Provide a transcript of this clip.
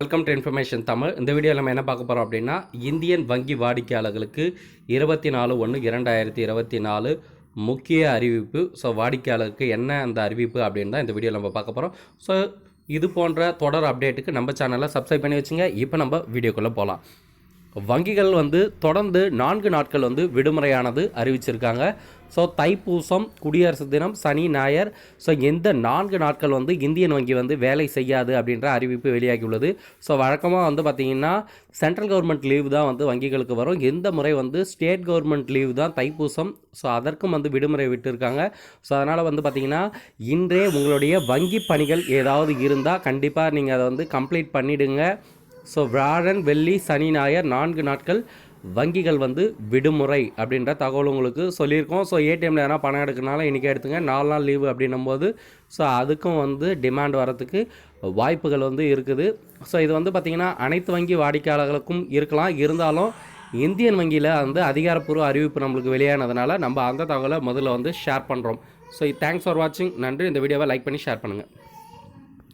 Welcome to information Tamil இந்த வீடியோவில் நம்ம என்ன பார்க்க போகிறோம் அப்படின்னா இந்தியன் வங்கி வாடிக்கையாளர்களுக்கு இருபத்தி நாலு ஒன்று இரண்டாயிரத்தி இருபத்தி நாலு முக்கிய அறிவிப்பு. ஸோ வாடிக்கையாளருக்கு என்ன அந்த அறிவிப்பு அப்படின்னு தான் இந்த வீடியோவில் நம்ம பார்க்க போகிறோம் ஸோ இது போன்ற தொடர் அப்டேட்டுக்கு நம்ம சேனலை சப்ஸ்கிரைப் பண்ணி வச்சுங்க. இப்போ நம்ம வீடியோக்குள்ளே போகலாம் வங்கிகள் வந்து தொடர்ந்து நான்கு நாட்கள் வந்து விடுமுறையானது அறிவிச்சிருக்காங்க. ஸோ தைப்பூசம் குடியரசு தினம் சனி ஞாயர் ஸோ எந்த நான்கு நாட்கள் வந்து இந்தியன் வங்கி வந்து வேலை செய்யாது அப்படின்ற அறிவிப்பு வெளியாகியுள்ளது. ஸோ வழக்கமாக வந்து பார்த்திங்கன்னா சென்ட்ரல் கவர்மெண்ட் லீவ் தான் வந்து வங்கிகளுக்கு வரும். எந்த முறை வந்து ஸ்டேட் கவர்மெண்ட் லீவ் தான் தைப்பூசம். ஸோ அதற்கும் வந்து விடுமுறை விட்டுருக்காங்க. ஸோ அதனால் வந்து பார்த்திங்கன்னா இன்றே உங்களுடைய வங்கி பணிகள் ஏதாவது இருந்தால் கண்டிப்பாக நீங்கள் அதை வந்து கம்ப்ளீட் பண்ணிவிடுங்க ஸோ வியாழன் வெள்ளி சனி ஞாயர் நான்கு நாட்கள் வங்கிகள் வந்து விடுமுறை அப்படின்ற தகவல் உங்களுக்கு சொல்லியிருக்கோம். ஸோ ஏடிஎம்ல எதனா பணம் எடுக்கனால இன்றைக்கி எடுத்துங்க. நாலு நாள் லீவு அப்படின்னும் போது ஸோ அதுக்கும் வந்து டிமாண்ட் வரத்துக்கு வாய்ப்புகள் வந்து இருக்குது. ஸோ இது வந்து பார்த்திங்கன்னா அனைத்து வங்கி வாடிக்கையாளர்களுக்கும் இருக்கலாம். இருந்தாலும் இந்தியன் வங்கியில் வந்து அதிகாரப்பூர்வ அறிவிப்பு நம்மளுக்கு வெளியானதுனால நம்ம அந்த தகவலை முதல்ல வந்து ஷேர் பண்ணுறோம் ஸோ தேங்க்ஸ் ஃபார் வாட்சிங் நன்றி. இந்த வீடியோவை லைக் பண்ணி ஷேர் பண்ணுங்கள்